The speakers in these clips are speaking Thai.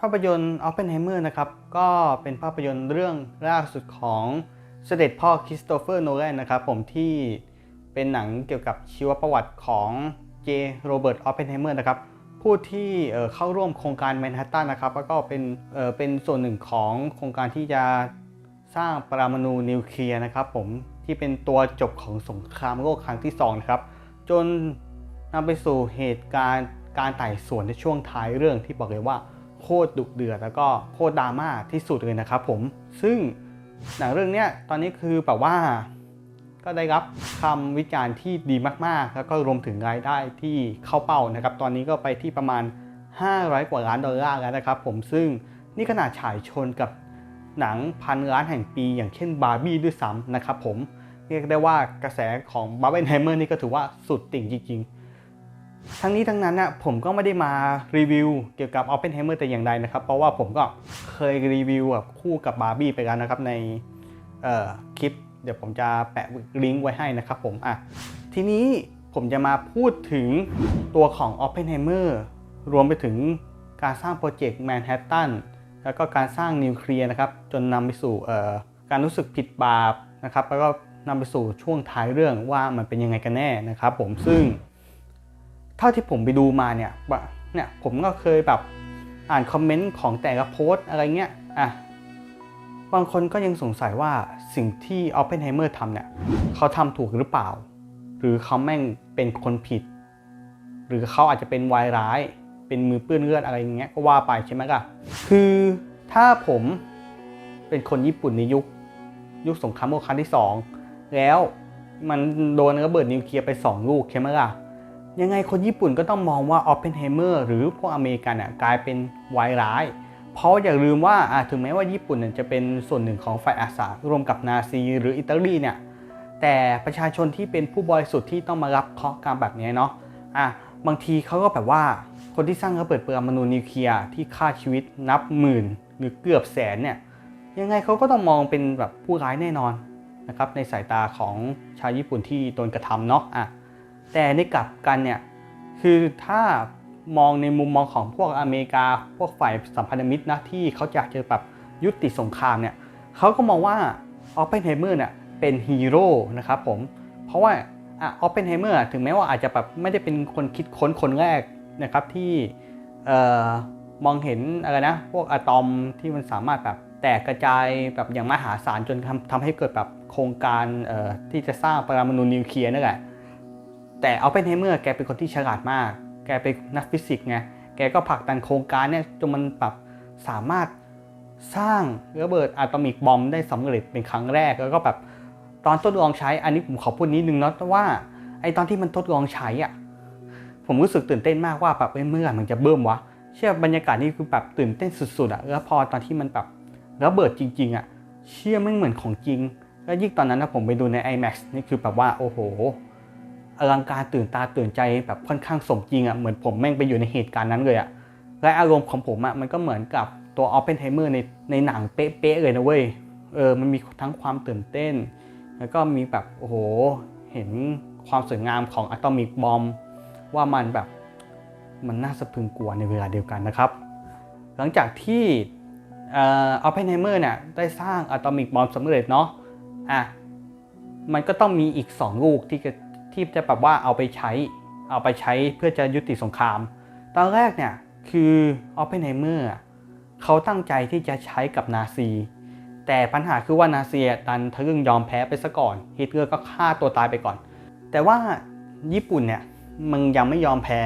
ภาพยนตร์ Oppenheimer นะครับ ก็เป็นภาพยนตร์เรื่องล่าสุดของเสด็จพ่อคริสโตเฟอร์โนแลนนะครับผมที่เป็นหนังเกี่ยวกับชีวประวัติของเจโรเบิร์ตออปเพนไฮเมอร์นะครับผู้ที่เข้าร่วมโครงการแมนฮัตตันนะครับแล้วก็เป็นเป็นส่วนหนึ่งของโครงการที่จะสร้างปรมาณูนิวเคลียร์นะครับผมที่เป็นตัวจบของสงครามโลกครั้งที่สองนะครับจนนำไปสู่เหตุการณ์การไต่สวนในช่วงท้ายเรื่องที่บอกเลยว่า โคตรดุเดือดแล้วก็โคตรดราม่าที่สุดเลยนะครับผมซึ่งหนังเรื่องนี้ตอนนี้คือแบบว่าก็ได้รับคำวิจารณ์ที่ดีมากๆ แล้วก็รวมถึงรายได้ที่เข้าเป้านะครับ ตอนนี้ก็ไปที่ประมาณ 500 กว่าล้านดอลลาร์แล้วนะครับผมซึ่งนี่ขนาดฉายชนกับหนังพันล้านแห่งปี อย่างเช่นบาร์บี้ด้วยซ้ำนะครับผมเรียกได้ว่ากระแสของบาร์เบนไฮเมอร์นี่ก็ถือว่าสุดติ่งจริงๆ ทั้งนี้ทั้งนั้นนะผมก็ไม่ได้มารีวิวเกี่ยวกับ Oppenheimer แต่อย่างใดนะครับ เพราะว่าผมก็เคยรีวิวแบบคู่กับบาร์บี้ไปแล้วนะครับในคลิป เดี๋ยวผมจะแปะลิงก์ไว้ให้นะครับผมอะทีนี้ผมจะมาพูดถึงตัวของ Oppenheimer รวมไปถึงการสร้างโปรเจกต์แมนฮัตตันแล้วก็การสร้างนิวเคลียร์นะครับ จนนำไปสู่การรู้สึกผิดบาปนะครับ แล้วก็นำไปสู่ช่วงท้ายเรื่องว่ามันเป็นยังไงกันแน่นะครับผมซึ่ง เท่าที่ผมไปดูมาเนี่ยว่าเนี่ยผมก็เคยแบบอ่านคอมเมนต์ของแต่ละโพสต์อะไรเงี้ยอะบางคนก็ยังสงสัยว่าสิ่งที่ Oppenheimer ทำเนี่ยเขาทำถูกหรือเปล่า หรือเขาแม่งเป็นคนผิด หรือเขาอาจจะเป็นวายร้าย เป็นมือเปื้อนเลือดอะไรอย่างเงี้ยก็ว่าไปใช่ไหมล่ะคือถ้าผมเป็นคนญี่ปุ่นในยุค ยุคสงครามโลกครั้งที่สองแล้วมันโดนระเบิดนิวเคลียร์ไปสองลูกใช่ไหมล่ะ ยังไงคนญี่ปุ่นก็ต้องมองว่าออปเพนไฮเมอร์หรือพวกอเมริกันน่ะกลายเป็นวายร้าย เพราะอย่าลืมว่าอะถึงแม้ว่าญี่ปุ่นจะเป็นส่วนหนึ่งของฝ่ายอาสาร่วมกับนาซีหรืออิตาลีเนี่ยแต่ประชาชนที่เป็นผู้บริสุทธิ์ที่ต้องมารับเคราะห์กรรมแบบนี้เนาะอะบางทีเขาก็แบบว่าคนที่สร้างระเบิดปรมาณูนิวเคลียร์ที่ฆ่าชีวิตนับหมื่น หรือเกือบแสนเนี่ยยังไงเขาก็ต้องมองเป็นแบบผู้ร้ายแน่นอนนะครับในสายตาของชาวญี่ปุ่นที่โดนกระทำเนาะอะ แต่ในกลับกันเนี่ยคือถ้ามองในมุมมองของพวกอเมริกา พวกฝ่ายสัมพันธมิตรนะที่เขาอยากจะแบบยุติสงครามเนี่ยเขาก็มองว่าออปเพนไฮเมอร์เนี่ยเป็นฮีโร่นะครับผมเพราะว่าออปเพนไฮเมอร์ถึงแม้ว่าอาจจะแบบไม่ได้เป็นคนคิดค้นคนแรกนะครับที่มองเห็นอะไรนะพวกอะตอมที่มันสามารถแบบแตกกระจายแบบอย่างมหาศาลจนทำทำให้เกิดแบบโครงการที่จะสร้างปรมาณูนิวเคลียร์นั่นแหละ แต่เอาเป็นไฮเมอร์แกเป็นคนที่ฉลาดมาก แกเป็นนักฟิสิกส์ไง แกก็ผลักดันโครงการเนี่ยจนมันแบบสามารถสร้างระเบิดอะตอมิกบอมได้สำเร็จเป็นครั้งแรก แล้วก็แบบตอนทดลองใช้ อันนี้ผมขอพูดนิดนึงเนาะว่าไอตอนที่มันทดลองใช้อะผมรู้สึกตื่นเต้นมากว่าแบบเอเมื่อร่มันจะเบิ่มวะ เชื่อบรรยากาศนี่คือแบบตื่นเต้นสุดๆอะแล้วพอตอนที่มันแบบระเบิดจริง ๆอะเชื่อไม่เหมือนของจริง แล้วยิ่งตอนนั้นนะผมไปดูใน IMAX นี่คือแบบว่าโอ้โห อลังการตื่นตาตื่นใจแบบค่อนข้างสมจริงอะ่ะเหมือนผมแม่งไปอยู่ในเหตุการณ์นั้นเลยอะ่ะและอารมณ์ของผมอะ่ะมันก็เหมือนกับตัวออ p เ e นไฮเมอร์ในในหนังเป๊ะๆเลยนะเว้ยเออมันมีทั้งความตื่นเต้น แล้วก็มีแบบโอ้โหเห็นความสวยงามของอะตอมิกบอมว่ามันแบบมันน่าสะพรึงกลัวในเวลาเดียวกันนะครับ หลังจากที่เอ่อออ p เ e นไฮเมอร์เนี่ยได้สร้างอะตอมิกบอมสำเร็จเนาะอะมันก็ต้องมีอีก 2 ลูกที่จะ ที่จะแบบว่าเอาไปใช้ เอาไปใช้เพื่อจะยุติสงคราม ตอนแรกเนี่ยคือออปเพนไฮเมอร์เขาตั้งใจที่จะใช้กับนาซี แต่ปัญหาคือว่านาซีดันทะลึ่งยอมแพ้ไปซะก่อนฮิตเลอร์ก็ฆ่าตัวตายไปก่อน แต่ว่าญี่ปุ่นเนี่ยมันยังไม่ยอมแพ้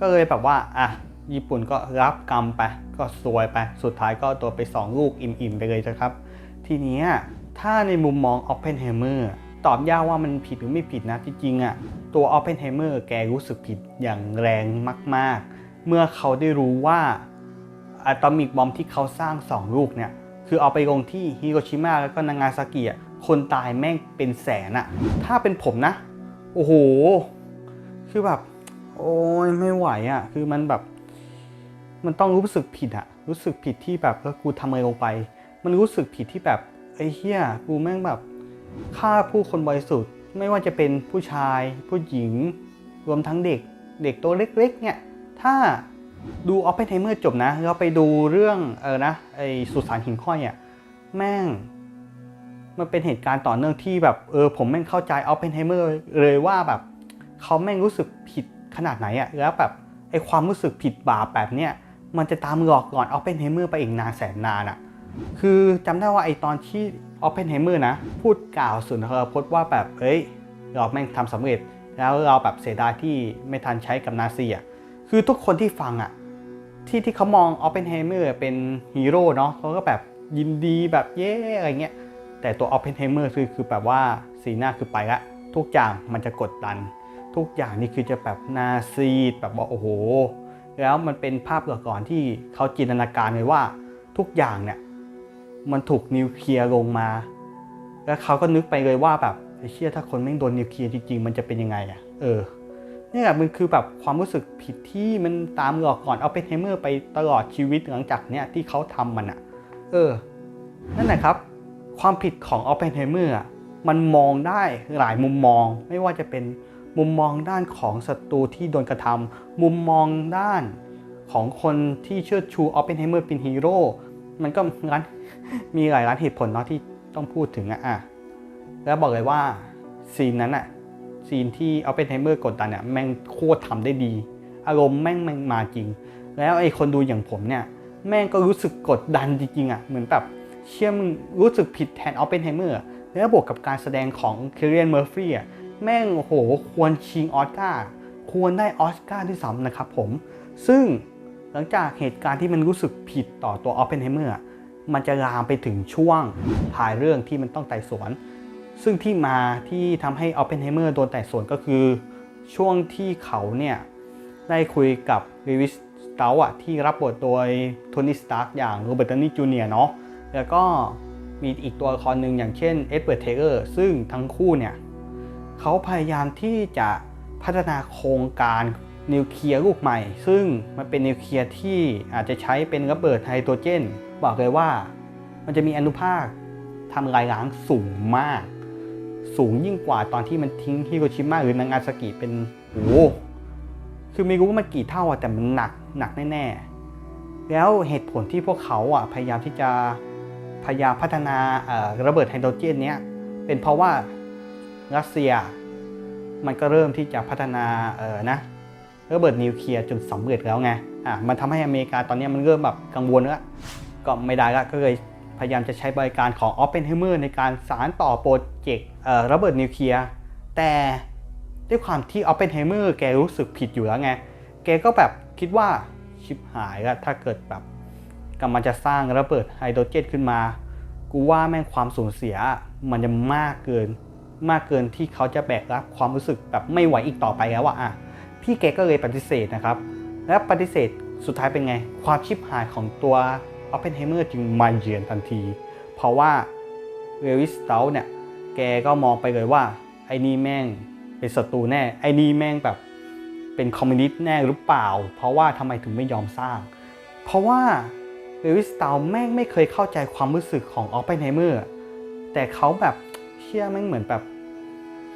ก็เลยแบบว่าอะญี่ปุ่นก็รับกรรมไป ก็ซวยไป สุดท้ายก็ตัวไปสองลูกอิ่มๆไปเลยนะครับ ทีนี้ถ้าในมุมมองออปเพนไฮเมอร์ ตอบยากว่ามันผิดหรือไม่ผิดนะจริงๆอะตัวออ p เพนไฮเมอร์แกรู้สึกผิดอย่างแรงมาก ๆ เมื่อเขาได้รู้ว่าอะตอมิกบอมที่เขาสร้าง 2 ลูกเนี่ย คือเอาไปลงที่ฮิโรชิมาแล้วก็นางาซากิอะคนตายแม่งเป็นแสนอะถ้าเป็นผมนะ โอ้โห คือแบบ โอ้ยไม่ไหวอะคือมันแบบ มันต้องรู้สึกผิดอะรู้สึกผิดที่แบบกูทำอะไรลงไป มันรู้สึกผิดที่แบบไอ้เหี้ยกูแม่งแบบ ฆ่าผู้คนบริสุทธิ์ไม่ว่าจะเป็นผู้ชาย ผู้หญิง รวมทั้งเด็ก เด็กตัวเล็ก ๆ เนี่ย ถ้าดูออ p เพนไฮเมอร์จบนะแล้วไปดูเรื่องเออนะไอสุสานหินค่อยอะแม่ง มันเป็นเหตุการณ์ต่อเนื่องที่แบบเออผมแม่งเข้าใจออ p เพนไฮเมอร์เลยว่าแบบเขาแม่งรู้สึกผิดขนาดไหนอะแล้วแบบไอความรู้สึกผิดบาปแบบเนี้ยมันจะตามหลอกหลอนออ p เพนไฮเมอร์ไปอีกนานแสนนานอะ คือจำได้ว่าไอตอนที่ออ p เพนไฮเมอร์นะ พูดกล่าวสุนทรพจน์ว่าแบบเอ้ยเราแม่งทำสำเร็จ แล้วเราแบบเสียดายที่ไม่ทันใช้กับนาซีอะคือทุกคนที่ฟังอะที่ที่เขามองออ p เพนไฮเมอร์เป็นฮีโร่เนาะเขาก็แบบยินดีแบบเย้อะไรเงี้ยแต่ตัวออ p เพนไฮเมอร์คือคือแบบว่าสีหน้าคือไปละทุกอย่างมันจะกดดัน ทุกอย่างนี่คือจะแบบนาซีแบบว่าโอ้โห แล้วมันเป็นภาพก่อนที่เขาจินตนาการเลยว่าทุกอย่างเนี่ย มันถูกนิวเคลียร์ลงมา แล้วเขาก็นึกไปเลยว่าแบบไอ้เชี่ยถ้าคนแม่โดนนิวเคลียร์จริงๆ มันจะเป็นยังไงอะเออนี่ยมันคือแบบความรู้สึกผิดที่มันตามหลอกก่อนเอาไปเทเมอร์ไปตลอดชีวิตหลังจากเนี้ยที่เขาทำมันอะเออ นั่นแหละครับ ความผิดของออ p เพนไฮเมอร์มันมองได้หลายมุมมอง ไม่ว่าจะเป็นมุมมองด้านของศัตรูที่โดนกระทำมุมมองด้านของคนที่เชิดชูออ p เพนไฮเมอร์เป็นฮีโร่ มันก็ร้านมีหลายร้านเหตุผลเนาะที่ต้องพูดถึงอะอะแล้วบอกเลยว่าซีนนั้นอะซีนที่เอาเป็นไทเมอร์กดดันเนี่ยแม่งโคตรทำได้ดี อารมณ์แม่งแม่งมาจริง แล้วไอ้คนดูอย่างผมเนี่ยแม่งก็รู้สึกกดดันจริงๆอะเหมือนแบบเชื่อมึงรู้สึกผิดแทนออปเป็นไฮเมอร์แล้วบวกกับการแสดงของเคเรียนเมอร์ฟี่อะแม่งโหควรชิงออสการ์ควรได้ออสการ์ที่ซ้ำนะครับผม ซึ่ง หลังจากเหตุการณ์ที่มันรู้สึกผิดต่อตัวออปเปนไฮเมอร์มันจะลามไปถึงช่วงถ่ายเรื่องที่มันต้องไต่สวน ซึ่งที่มาที่ทำให้ออปเพนไฮเมอร์โดนไต่สวนก็คือ ช่วงที่เขาเนี่ยได้คุยกับลิวิสสตาอะที่รับบทโดยโทนี่สตาร์กอย่างโรเบิร์ตนี่จูเนียร์เนาะแล้วก็มีอีกตัวละครหนึ่งอย่างเช่นเอ็ดเวิร์ดเทเกอร์ซึ่งทั้งคู่เนี่ยเขาพยายามที่จะพัฒนาโครงการ นิวเคลียร์ลูกใหม่ ซึ่งมันเป็นนิวเคลียร์ที่อาจจะใช้เป็นระเบิดไฮโดรเจน บอกเลยว่า มันจะมีอนุภาคทำลายล้างสูงมาก สูงยิ่งกว่าตอนที่มันทิ้งฮิโรชิมาหรือนางาซากิเป็นโอ้โหคือไม่รู้ว่ามันกี่เท่าอะแต่มันหนักหนักแน่ๆ แล้วเหตุผลที่พวกเขาอะพยายามที่จะพยายามพัฒนาระเบิดไฮโดรเจนเนี้ยเป็นเพราะว่ารัสเซีย มันก็เริ่มที่จะพัฒนาเออนะ ระเบิดนิวเคลียร์จนสำเร็จแล้วไงอะมันทำให้อเมริกาตอนนี้มันเริ่มแบบกังวลแล้วก็ไม่ได้ละก็เลยพยายามจะใช้บริการของ Oppenheimer ในการสารต่อโปรเจกต์ระเบิดนิวเคลียร์แต่ด้วยความที่ Oppenheimer แกรู้สึกผิดอยู่แล้วไง แกก็แบบคิดว่าชิบหายล้วถ้าเกิดแบบกำลังจะสร้างระเบิดไฮโดรเจนขึ้นมา กูว่าแม่งความสูญเสียมันจะมากเกิน มากเกินที่เขาจะแบกรับความรู้สึกแบบไม่ไหวอีกต่อไปแล้วอะ่ะ พี่แกก็เลยปฏิเสธนะครับ และปฏิเสธสุดท้ายเป็นไง ความชิบหายของตัวออปเพนไฮเมอร์จึงมาเยือนทันที เพราะว่าเรวิสเตลเนี่ย แกก็มองไปเลยว่า ไอ้นี่แม่งเป็นศัตรูแน่ ไอ้นี่แม่งแบบเป็นคอมมิวนิสต์แน่หรือเปล่า เพราะว่าทำไมถึงไม่ยอมสร้าง เพราะว่าเรวิสเตลแม่งไม่เคยเข้าใจความรู้สึกของออปเพนไฮเมอร์แต่เขาแบบเชื่อแม่งเหมือนแบบ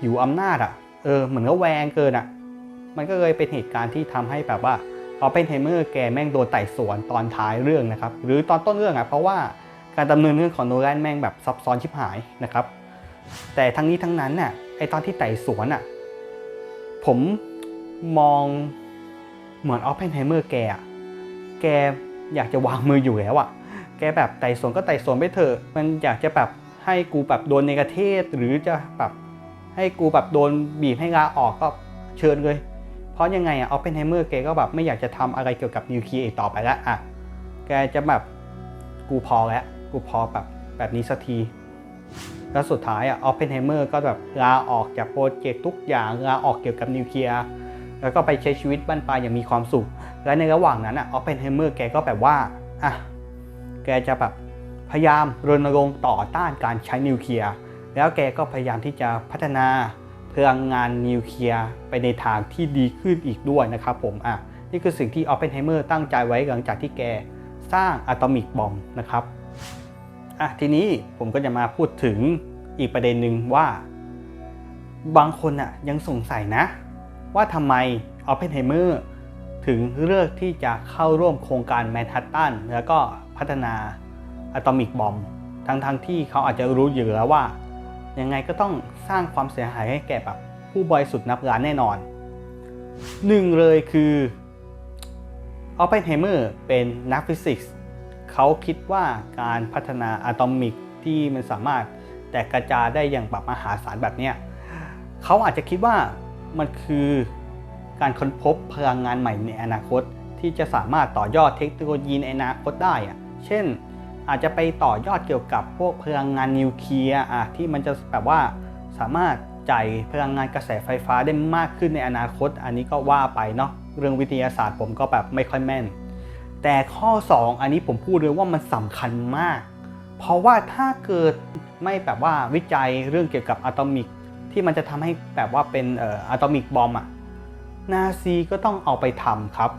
หิวอำนาจอะเออเหมือนก็แวงเกินอะ มันก็เลยเป็นเหตุการณ์ที่ทำให้แบบว่าออปเพนไฮเมอร์แกแม่งโดนไต่สวนตอนท้ายเรื่องนะครับ หรือตอนต้นเรื่องอะเพราะว่าการดำเนินเรื่องของโนแลนแม่งแบบซับซ้อนชิบหายนะครับ แต่ทั้งนี้ทั้งนั้นน่ะไอตอนที่ไต่สวนอะผมมองเหมือนออปเพนไฮเมอร์แกอะแกอยากจะวางมืออยู่แล้วอะแกแบบไต่สวนก็ไต่สวนไปเถอะ มันอยากจะแบบให้กูแบบโดนในประเทศหรือจะแบบให้กูแบบโดนบีบให้ลาออกก็เชิญเลย เพราะยังไงอะออปเพนไฮเมอร์แกก็แบบไม่อยากจะทำอะไรเกี่ยวกับนิวเคลียร์ต่อไปแล้วอะแกจะแบบกูพอแล้วกูพอแบบแบบนี้สักทีแล้วสุดท้ายอะออปเพนไฮเมอร์ก็แบบลาออกจากโปรเจกต์ทุกอย่างลาออกเกี่ยวกับนิวเคลียร์แล้วก็ไปใช้ชีวิตบ้านปลายอย่างมีความสุข และในระหว่างนั้นอะออปเพนไฮเมอร์แกก็แบบว่าอะแกจะแบบพยายามรณรงค์ต่อต้านการใช้นิวเคลียร์แล้วแกก็พยายามที่จะพัฒนา พลังงานนิวเคลียร์ไปในทางที่ดีขึ้นอีกด้วยนะครับผมอะนี่คือสิ่งที่ออปเพนไฮเมอร์ตั้งใจไว้หลังจากที่แกสร้างอะตอมิกบอมนะครับอะทีนี้ผมก็จะมาพูดถึงอีกประเด็นหนึ่งว่า บางคนอะยังสงสัยนะ ว่าทำไมออปเพนไฮเมอร์ถึงเลือกที่จะเข้าร่วมโครงการแมนฮัตตันแล้วก็พัฒนาอะตอมิกบอมทั้งๆทที่เขาอาจจะรู้อยู่แล้วว่า ยังไงก็ต้องสร้างความเสียหายให้แก่แบบผู้บริสุทธิ์นับล้านแน่นอนหนึ่งเลยคือออปเพนไฮเมอร์เป็นนักฟิสิกส์เขาคิดว่าการพัฒนาอะตอมิกที่มันสามารถแตกกระจายได้อย่างแบบมหาศาลแบบเนี้ยเขาอาจจะคิดว่ามันคือการค้นพบพลังงานใหม่ในอนาคต ที่จะสามารถต่อยอดเทคโนโลยีในอนาคตได้อะเช่น อาจจะไปต่อยอดเกี่ยวกับพวกพลังงานนิวเคลียร์อะที่มันจะแบบว่าสามารถจ่ายพลังงานกระแสไฟฟ้าได้มากขึ้นในอนาคต อันนี้ก็ว่าไปเนาะเรื่องวิทยาศาสตร์ผมก็แบบไม่ค่อยแม่น แต่ข้อ 2 อันนี้ผมพูดเลยว่ามันสำคัญมาก เพราะว่าถ้าเกิดไม่แบบว่าวิจัยเรื่องเกี่ยวกับอะตอมิก ที่มันจะทำให้แบบว่าเป็นเอ่ออะตอมิกบอมอะนาซีก็ต้องเอาไปทำครับ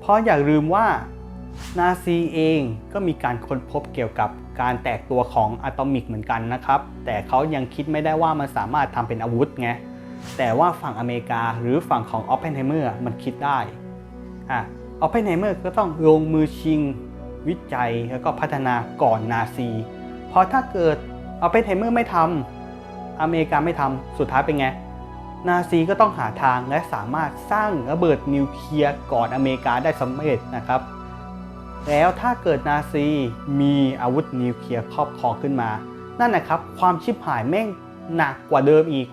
เพราะอย่าลืมว่า นาซีเองก็มีการค้นพบเกี่ยวกับการแตกตัวของอะตอมิกเหมือนกันนะครับ แต่เขายังคิดไม่ได้ว่ามันสามารถทำเป็นอาวุธไง แต่ว่าฝั่งอเมริกาหรือฝั่งของออปเพนไฮเมอร์มันคิดได้อะออปเพนไฮเมอร์ก็ต้องลงมือชิง วิจัยแล้วก็พัฒนาก่อนนาซี เพราะถ้าเกิดออปเพนไฮเมอร์ไม่ทำอเมริกาไม่ทำสุดท้ายเป็นไงนาซีก็ต้องหาทางและสามารถสร้างระเบิดนิวเคลียร์ก่อนอเมริกาได้สำเร็จนะครับ แล้วถ้าเกิดนาซีมีอาวุธนิวเคลียร์ครอบครองขึ้นมา นั่นนะครับความชิบหายแม่งหนักกว่าเดิมอีก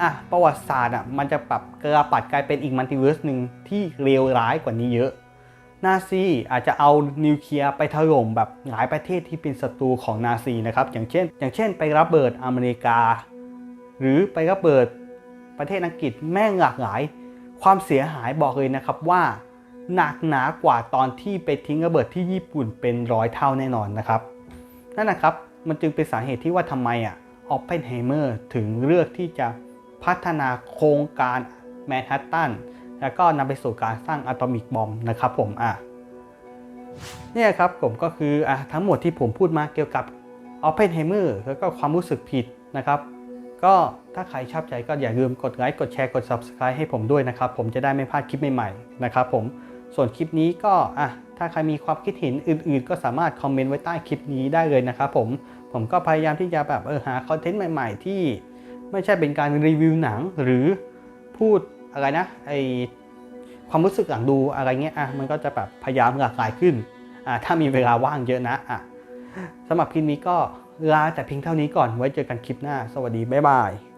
อะประวัติศาสตร์อะมันจะปรับกระปัดกลายเป็นอีกมัลติเวิร์สหนึ่งที่เลวร้ายกว่านี้เยอะ นาซีอาจจะเอานิวเคลียร์ไปถล่มแบบหลายประเทศที่เป็นศัตรูของนาซีนะครับอย่างเช่น อย่างเช่น ไประเบิดอเมริกา หรือไประเบิดประเทศอังกฤษแม่งหลากหลาย ความเสียหายบอกเลยนะครับว่า หนักหนากว่าตอนที่ไปทิ้งระเบิดที่ญี่ปุ่นเป็นร้อยเท่าแน่นอนนะครับ นั่นนะครับมันจึงเป็นสาเหตุที่ว่าทำไมอะออปเพนไฮเมอร์ถึงเลือกที่จะพัฒนาโครงการแมนฮัตตันแล้วก็นำไปสู่การสร้างอะตอมิกบอมนะครับผมอะเนี่ยครับผมก็คืออะทั้งหมดที่ผมพูดมาเกี่ยวกับออปเพนไฮเมอร์แล้วก็ความรู้สึกผิดนะครับ ก็ถ้าใครชอบใจก็อย่าลืมกดไลค์กดแชร์กด Subscribe ให้ผมด้วยนะครับ ผมจะได้ไม่พลาดคลิปใหม่ๆนะครับผม ส่วนคลิปนี้ก็อะถ้าใครมีความคิดเห็นอื่นๆ ก็สามารถคอมเมนต์ไว้ใต้คลิปนี้ได้เลยนะครับผมผมก็พยายามที่จะแบบเออหาคอนเทนต์ใหม่ๆ ที่ไม่ใช่เป็นการรีวิวหนังหรือพูดอะไรนะไอความรู้สึกหลังดูอะไรเงี้ยอะมันก็จะแบบพยายามหลากหลายขึ้นอะถ้ามีเวลาว่างเยอะนะอะสำหรับคลิปนี้ก็ลาแต่เพียงเท่านี้ก่อนไว้เจอกันคลิปหน้า สวัสดี บ๊ายบาย